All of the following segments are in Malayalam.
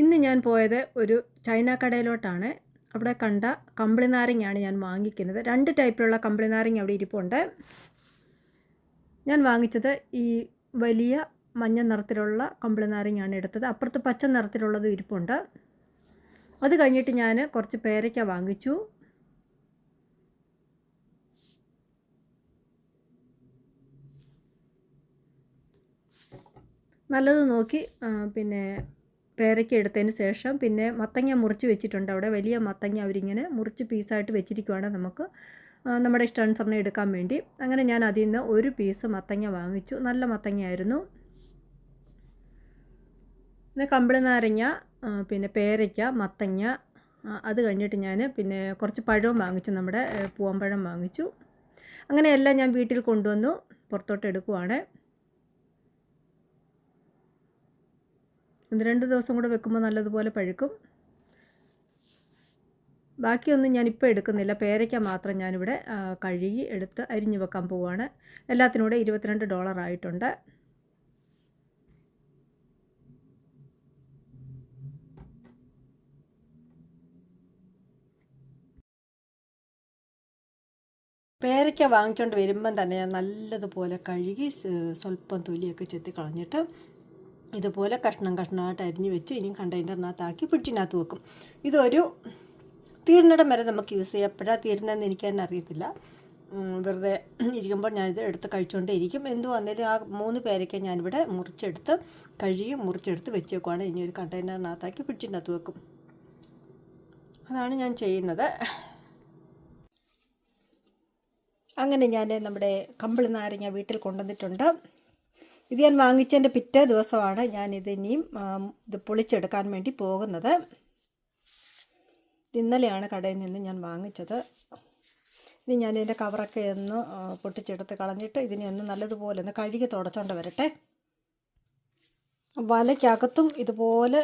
ഇന്ന് ഞാൻ പോയത് ഒരു ചൈന കടയിലോട്ടാണ്. അവിടെ കണ്ട കമ്പിളി നാരങ്ങയാണ് ഞാൻ വാങ്ങിക്കുന്നത്. രണ്ട് ടൈപ്പിലുള്ള കമ്പിളി നാരങ്ങ അവിടെ ഇരിപ്പുണ്ട്. ഞാൻ വാങ്ങിച്ചത് ഈ വലിയ മഞ്ഞ നിറത്തിലുള്ള കമ്പിളി നാരങ്ങയാണ് എടുത്തത്. അപ്പുറത്ത് പച്ച നിറത്തിലുള്ളതും ഇരിപ്പുണ്ട്. അത് കഴിഞ്ഞിട്ട് ഞാൻ കുറച്ച് പേരയ്ക്ക വാങ്ങിച്ചു. നല്ലത് നോക്കി പിന്നെ പേരയ്ക്ക എടുത്തതിന് ശേഷം പിന്നെ മത്തങ്ങ മുറിച്ച് വെച്ചിട്ടുണ്ട് അവിടെ. വലിയ മത്തങ്ങ അവരിങ്ങനെ മുറിച്ച് പീസായിട്ട് വെച്ചിരിക്കുവാണ് നമുക്ക്. നമ്മുടെ ഇഷ്ടാനുസരണം എടുക്കാൻ വേണ്ടി. അങ്ങനെ ഞാൻ അതിൽ നിന്ന് ഒരു പീസ് മത്തങ്ങ വാങ്ങിച്ചു. നല്ല മത്തങ്ങയായിരുന്നു. പിന്നെ കമ്പിളി നാരങ്ങ പിന്നെ പേരയ്ക്ക മത്തങ്ങ അത് കഴിഞ്ഞിട്ട് ഞാൻ പിന്നെ കുറച്ച് പഴവും വാങ്ങിച്ചു. നമ്മുടെ പൂവമ്പഴം വാങ്ങിച്ചു. അങ്ങനെയെല്ലാം ഞാൻ വീട്ടിൽ കൊണ്ടുവന്നു. പുറത്തോട്ട് എടുക്കുവാണ്. ഒന്ന് രണ്ട് ദിവസം കൂടെ വെക്കുമ്പോൾ നല്ലതുപോലെ പഴുക്കും. ബാക്കിയൊന്നും ഞാനിപ്പോൾ എടുക്കുന്നില്ല. പേരയ്ക്ക മാത്രം ഞാനിവിടെ കഴുകി എടുത്ത് അരിഞ്ഞു വെക്കാൻ പോവുകയാണ് എല്ലാത്തിനും കൂടെ ഇരുപത്തിരണ്ട് ഡോളർ ആയിട്ടുണ്ട്. പേരയ്ക്ക വാങ്ങിച്ചുകൊണ്ട് വരുമ്പം തന്നെ ഞാൻ നല്ലതുപോലെ കഴുകി സ്വല്പം തൊലിയൊക്കെ ചെത്തി കളഞ്ഞിട്ട് ഇതുപോലെ കഷ്ണം കഷ്ണമായിട്ട് അരിഞ്ഞ് വെച്ച് ഇനിയും കണ്ടെയ്നറിനകത്താക്കി ഫ്രിഡ്ജിനകത്ത് വെക്കും. ഇതൊരു തീരുന്നിടം വരെ നമുക്ക് യൂസ് ചെയ്യാം. എപ്പോഴാണ് തീരുന്നതെന്ന് എനിക്ക് തന്നെ അറിയത്തില്ല. വെറുതെ ഇരിക്കുമ്പോൾ ഞാനിത് എടുത്ത് കഴിച്ചുകൊണ്ടേ ഇരിക്കും എന്ത് വന്നാലും ആ മൂന്ന് പേരൊക്കെ ഞാനിവിടെ മുറിച്ചെടുത്ത് കഴുകി മുറിച്ചെടുത്ത് വെച്ച് വെക്കുവാണ് ഇനി ഒരു കണ്ടെയ്നറിനകത്താക്കി ഫ്രിഡ്ജിനകത്ത് വെക്കും. അതാണ് ഞാൻ ചെയ്യുന്നത്. അങ്ങനെ ഞാൻ നമ്മുടെ കമ്പിളി നാരങ്ങ വീട്ടിൽ കൊണ്ടുവന്നിട്ടുണ്ട്. ഇത് ഞാൻ വാങ്ങിച്ചതിന്റെ പിറ്റേ ദിവസമാണ് ഞാനിത് ഇനിയും ഇത് പൊളിച്ചെടുക്കാൻ വേണ്ടി പോകുന്നത്. ഇന്നലെയാണ് കടയിൽ നിന്ന് ഞാൻ വാങ്ങിച്ചത്. ഇനി ഞാൻ ഇതിന്റെ കവറൊക്കെ ഒന്ന് പൊട്ടിച്ചെടുത്ത് കളഞ്ഞിട്ട് ഇതിനെ ഒന്ന് നല്ലതുപോലെ ഒന്ന് കഴുകി തുടച്ചോണ്ട് വരട്ടെ. വലയ്ക്കകത്തും ഇതുപോലെ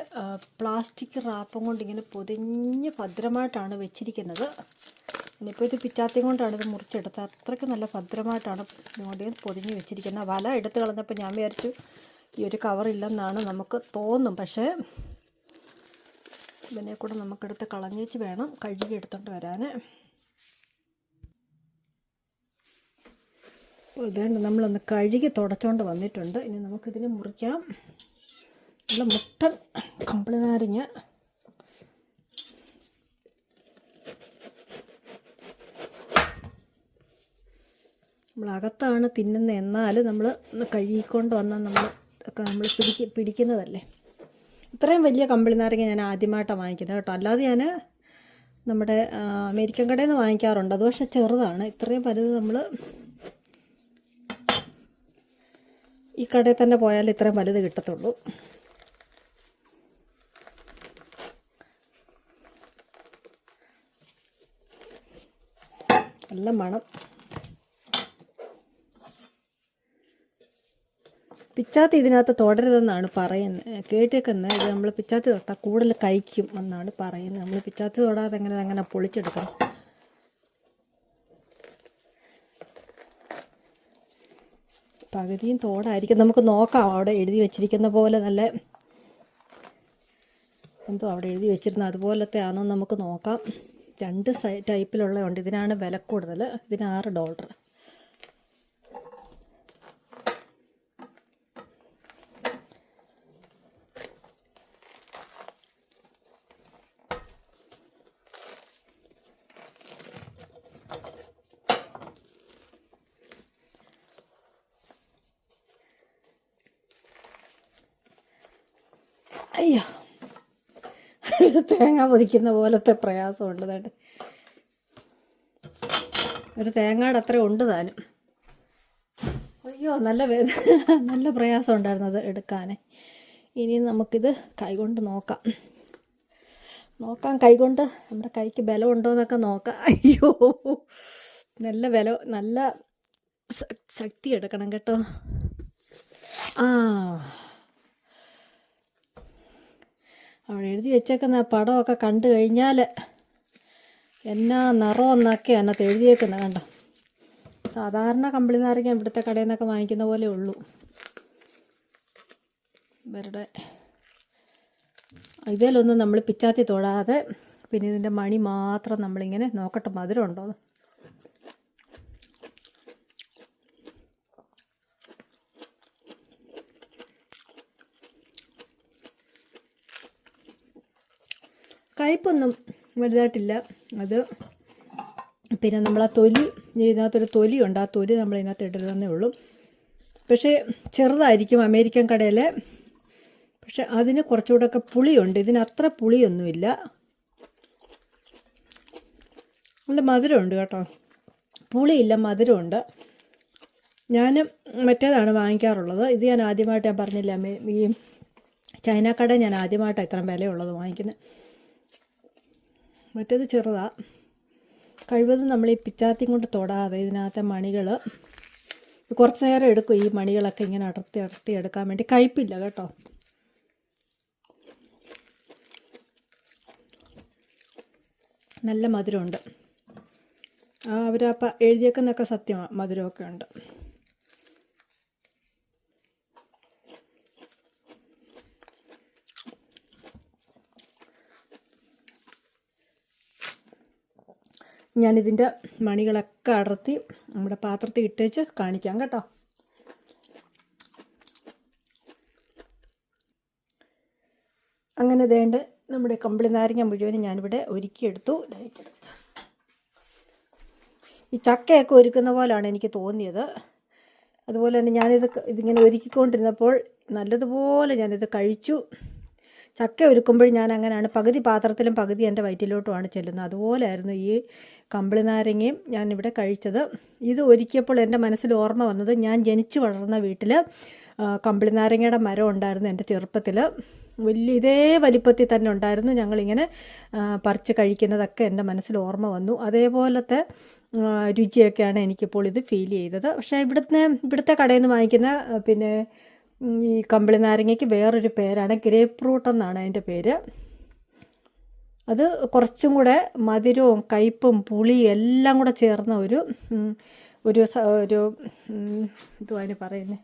പ്ലാസ്റ്റിക് റാപ്പും കൊണ്ട് ഇങ്ങനെ പൊതിഞ്ഞ് ഭദ്രമായിട്ടാണ് വെച്ചിരിക്കുന്നത്. ഇനിയിപ്പോൾ ഇത് പിച്ചാത്തിയും കൊണ്ടാണ് ഇത് മുറിച്ചെടുത്തത്. അത്രയ്ക്ക് നല്ല ഭദ്രമായിട്ടാണ് ഇതുകൊണ്ട് പൊതിഞ്ഞ് വെച്ചിരിക്കുന്നത്. വല എടുത്ത് കളഞ്ഞപ്പോൾ ഞാൻ വിചാരിച്ചു ഈ ഒരു കവറില്ലെന്നാണ് നമുക്ക് തോന്നും. പക്ഷേ ഇതിനെ കൂടെ നമുക്കെടുത്ത് കളഞ്ഞേച്ച് വേണം കഴുകി എടുത്തോണ്ട് വരാൻ ഇതേണ്ട നമ്മളൊന്ന് കഴുകി തുടച്ചോണ്ട് വന്നിട്ടുണ്ട്. ഇനി നമുക്കിതിനെ മുറിക്കാം. നല്ല മുട്ടൻ കമ്പിളി നാരങ്ങ. നമ്മൾ അകത്താണ് തിന്നുന്നത് എന്നാൽ നമ്മൾ കഴുകിക്കൊണ്ട് വന്നാൽ നമ്മൾ നമ്മൾ പിടിക്ക പിടിക്കുന്നതല്ലേ? ഇത്രയും വലിയ കമ്പിളി നാരങ്ങ ഞാൻ ആദ്യമായിട്ടാണ് വാങ്ങിക്കുന്നത് കേട്ടോ. അല്ലാതെ ഞാൻ നമ്മുടെ അമേരിക്കൻ കടയിൽ നിന്ന് വാങ്ങിക്കാറുണ്ട്. അത് പക്ഷേ ചെറുതാണ്. ഇത്രയും വലുത് നമ്മൾ ഈ കടയിൽ തന്നെ പോയാൽ ഇത്രയും വലുത് കിട്ടത്തുള്ളൂ. നല്ല മണം. പിച്ചാത്തി ഇതിനകത്ത് തുടരുതെന്നാണ് പറയുന്നത് കേട്ടേക്കുന്നത് നമ്മൾ പിച്ചാത്തി തൊട്ടാൽ കൂടുതൽ കഴിക്കും എന്നാണ് പറയുന്നത് നമ്മൾ പിച്ചാത്തി തൊടാതെ എങ്ങനെ അങ്ങനെ പൊളിച്ചെടുക്കണം? പകുതിയും തോടായിരിക്കും. നമുക്ക് നോക്കാം. അവിടെ എഴുതി വെച്ചിരിക്കുന്ന പോലെ നല്ല എന്തോ അവിടെ എഴുതി വെച്ചിരുന്ന അതുപോലത്തെ ആണോ നമുക്ക് നോക്കാം. രണ്ട് സൈ ടൈപ്പിലുള്ളതുണ്ട് ഇതിനാണ് വില കൂടുതൽ ഇതിന് ആറ് ഡോളർ അയ്യോ. തേങ്ങ പൊതിക്കുന്ന പോലത്തെ പ്രയാസമുണ്ട് താണ്ട് ഒരു തേങ്ങയുടെ അത്ര ഉണ്ട് താനും അയ്യോ നല്ല നല്ല പ്രയാസം ഉണ്ടായിരുന്നു അത് എടുക്കാൻ ഇനി നമുക്കിത് കൈകൊണ്ട് നോക്കാം. നോക്കാം കൈകൊണ്ട്. നമ്മുടെ കൈക്ക് ബലം ഉണ്ടോ എന്നൊക്കെ നോക്കാം. അയ്യോ. നല്ല ബലം നല്ല ശക്തി എടുക്കണം കേട്ടോ. ആ. അവിടെ എഴുതി വെച്ചേക്കുന്ന പടമൊക്കെ കണ്ടു കഴിഞ്ഞാൽ എന്നാ നിറമെന്നൊക്കെ അതിനകത്ത് എഴുതിയേക്കുന്നത് കണ്ടോ? സാധാരണ കമ്പിളി നാരങ്ങ ഇവിടുത്തെ കടയിൽ നിന്നൊക്കെ വാങ്ങിക്കുന്ന പോലെ ഉള്ളൂ. ഇവരുടെ ഇതിലൊന്നും നമ്മൾ പിച്ചാത്തി തൊടാതെ പിന്നെ ഇതിന്റെ മണി മാത്രം നമ്മളിങ്ങനെ നോക്കട്ടെ മധുരം ഉണ്ടോ കയ്പൊന്നും വലുതായിട്ടില്ല. അത് പിന്നെ നമ്മൾ ആ തൊലി ഇതിനകത്തൊരു തൊലിയുണ്ട്. ആ തൊലി നമ്മൾ ഇതിനകത്ത് ഇടരുതെന്നേ ഉള്ളൂ. പക്ഷേ ചെറുതായിരിക്കും അമേരിക്കൻ കടയിലെ. പക്ഷെ അതിന് കുറച്ചുകൂടെയൊക്കെ പുളിയുണ്ട്. ഇതിന് അത്ര പുളിയൊന്നുമില്ല. നല്ല മധുരമുണ്ട് കേട്ടോ. പുളിയില്ല മധുരമുണ്ട്. ഞാൻ മറ്റേതാണ് വാങ്ങിക്കാറുള്ളത്. ഇത് ഞാൻ ആദ്യമായിട്ട് ഞാൻ പറഞ്ഞില്ല ഈ ചൈന കട ഞാൻ ആദ്യമായിട്ടാണ് ഇത്രയും വിലയുള്ളത് വാങ്ങിക്കുന്നത് മറ്റേത് ചെറുതാ. കഴിവതും നമ്മൾ ഈ പിച്ചാത്തി കൊണ്ട് തൊടാതെ ഇതിനകത്തെ മണികൾ കുറച്ച് നേരം എടുക്കും ഈ മണികളൊക്കെ ഇങ്ങനെ അടർത്തി അടർത്തി എടുക്കാൻ വേണ്ടി. കയ്പില്ല കേട്ടോ. നല്ല മധുരമുണ്ട്. ആ അവരപ്പം എഴുതിയേക്കുന്നൊക്കെ സത്യമാണ് മധുരമൊക്കെ ഉണ്ട്. ഞാനിതിന്റെ മണികളൊക്കെ അടർത്തി നമ്മുടെ പാത്രത്തിൽ ഇട്ടേച്ച് കാണിക്കാം കേട്ടോ. അങ്ങനെ ദേണ്ട് നമ്മുടെ കമ്പിളി നാരങ്ങ മുഴുവനും ഞാനിവിടെ ഒരുക്കിയെടുത്തു. ഈ ചക്കയൊക്കെ ഒരുക്കുന്ന പോലാണ് എനിക്ക് തോന്നിയത്. അതുപോലെ തന്നെ ഞാനിത് ഇതിങ്ങനെ ഒരുക്കിക്കൊണ്ടിരുന്നപ്പോൾ നല്ലതുപോലെ ഞാനിത് കഴിച്ചു. ചക്ക ഒരുക്കുമ്പോൾ ഞാൻ അങ്ങനെയാണ്. പകുതി പാത്രത്തിലും പകുതി എന്റെ വയറ്റിലോട്ടുമാണ് ചെല്ലുന്നത്. അതുപോലെയായിരുന്നു ഈ കമ്പിളി നാരങ്ങയും ഞാൻ ഇവിടെ കഴിച്ചത്. ഇത് ഒരുക്കിയപ്പോൾ എന്റെ മനസ്സിൽ ഓർമ്മ വന്നത് ഞാൻ ജനിച്ചു വളർന്ന വീട്ടിൽ കമ്പിളി നാരങ്ങയുടെ മരം ഉണ്ടായിരുന്നു എന്റെ ചെറുപ്പത്തിൽ. വലിയ ഇതേ വലിപ്പത്തിൽ തന്നെ ഉണ്ടായിരുന്നു. ഞങ്ങളിങ്ങനെ പറിച്ച് കഴിക്കുന്നതൊക്കെ എന്റെ മനസ്സിൽ ഓർമ്മ വന്നു. അതേപോലത്തെ രുചിയൊക്കെയാണ് എനിക്കിപ്പോൾ ഇത് ഫീൽ ചെയ്തത്. പക്ഷേ ഇവിടുത്തെ ഇവിടുത്തെ കടയിൽ നിന്ന് വാങ്ങിക്കുന്ന പിന്നെ ഈ കമ്പിളി നാരങ്ങയ്ക്ക് വേറൊരു പേരാണ് ഗ്രേപ്പ് റൂട്ട് എന്നാണ് അതിന്റെ പേര്. അത് കുറച്ചും കൂടെ മധുരവും കയ്പും പുളിയും എല്ലാം കൂടെ ചേർന്ന ഒരു ഒരു ഒരു ഇതുവാണ് പറയുന്നത്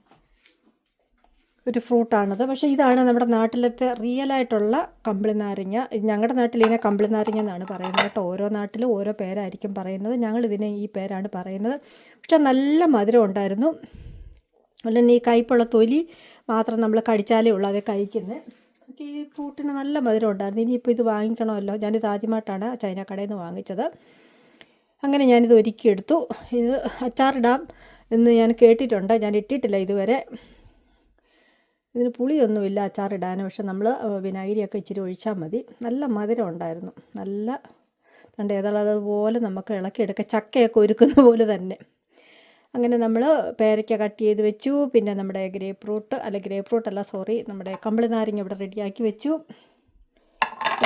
ഒരു ഫ്രൂട്ടാണത്. പക്ഷേ ഇതാണ് നമ്മുടെ നാട്ടിലത്തെ റിയലായിട്ടുള്ള കമ്പിളി നാരങ്ങ. ഞങ്ങളുടെ നാട്ടിൽ ഇതിനെ കമ്പിളി നാരങ്ങ എന്നാണ് പറയുന്നത് കേട്ടോ. ഓരോ നാട്ടിലും ഓരോ പേരായിരിക്കും പറയുന്നത്. ഞങ്ങൾ ഇതിനെ ഈ പേരാണ് പറയുന്നത്. പക്ഷെ നല്ല മധുരം ഉണ്ടായിരുന്നു. അല്ലെങ്കിൽ ഈ കയ്പുള്ള തൊലി മാത്രം നമ്മൾ കടിച്ചാലേ ഉള്ളൂ അത് കഴിക്കുന്നത് ഈ ഫ്രൂട്ടിന് നല്ല മധുരം ഉണ്ടായിരുന്നു. ഇനിയിപ്പോൾ ഇത് വാങ്ങിക്കണമല്ലോ. ഞാനിത് ആദ്യമായിട്ടാണ് ചൈന കടയിൽ നിന്ന് വാങ്ങിച്ചത്. അങ്ങനെ ഞാനിത് ഒരുക്കിയെടുത്തു. ഇത് അച്ചാറിടാം എന്ന് ഞാൻ കേട്ടിട്ടുണ്ട്. ഞാൻ ഇട്ടിട്ടില്ല ഇതുവരെ. ഇതിന് പുളിയൊന്നുമില്ല അച്ചാറിടാൻ പക്ഷെ നമ്മൾ വിനാഗിരിയൊക്കെ ഇച്ചിരി ഒഴിച്ചാൽ മതി. നല്ല മധുരം ഉണ്ടായിരുന്നു. നല്ല കണ്ട് ഏതാളതുപോലെ നമുക്ക് ഇളക്കിയെടുക്കാം. ചക്കയൊക്കെ ഒരുക്കുന്ന പോലെ തന്നെ. അങ്ങനെ നമ്മൾ പേരയ്ക്ക കട്ട് ചെയ്ത് വെച്ചു. പിന്നെ നമ്മുടെ ഗ്രേപ്പ് ഫ്രൂട്ട് അല്ല ഗ്രേപ്പ് ഫ്രൂട്ട് അല്ല സോറി നമ്മുടെ കമ്പിളി നാരങ്ങ ഇവിടെ റെഡിയാക്കി വെച്ചു.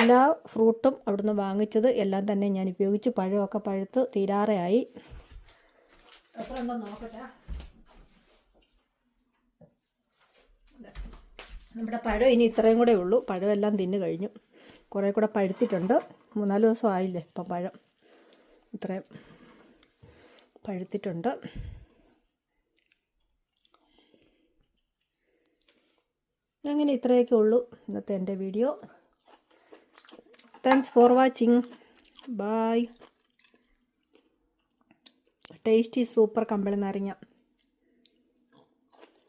എല്ലാ ഫ്രൂട്ടും അവിടുന്ന് വാങ്ങിച്ചത് എല്ലാം തന്നെ ഞാൻ ഉപയോഗിച്ചു. പഴമൊക്കെ പഴുത്ത് ഉണ്ടെന്ന് നോക്കട്ടെ നമ്മുടെ പഴം ഇനി ഇത്രയും കൂടെ ഉള്ളൂ. പഴമെല്ലാം തിന്നു കഴിഞ്ഞു. കുറേ കൂടെ പഴുത്തിട്ടുണ്ട്. മൂന്നാൽ ദിവസം ആയില്ലേ ഇപ്പം പഴം. ഇത്രയും പഴുത്തിട്ടുണ്ട്. അങ്ങനെ ഇത്രയൊക്കെ ഉള്ളൂ ഇന്നത്തെ എന്റെ video. Thanks for watching bye tasty super കമ്പിളി നാരങ്ങ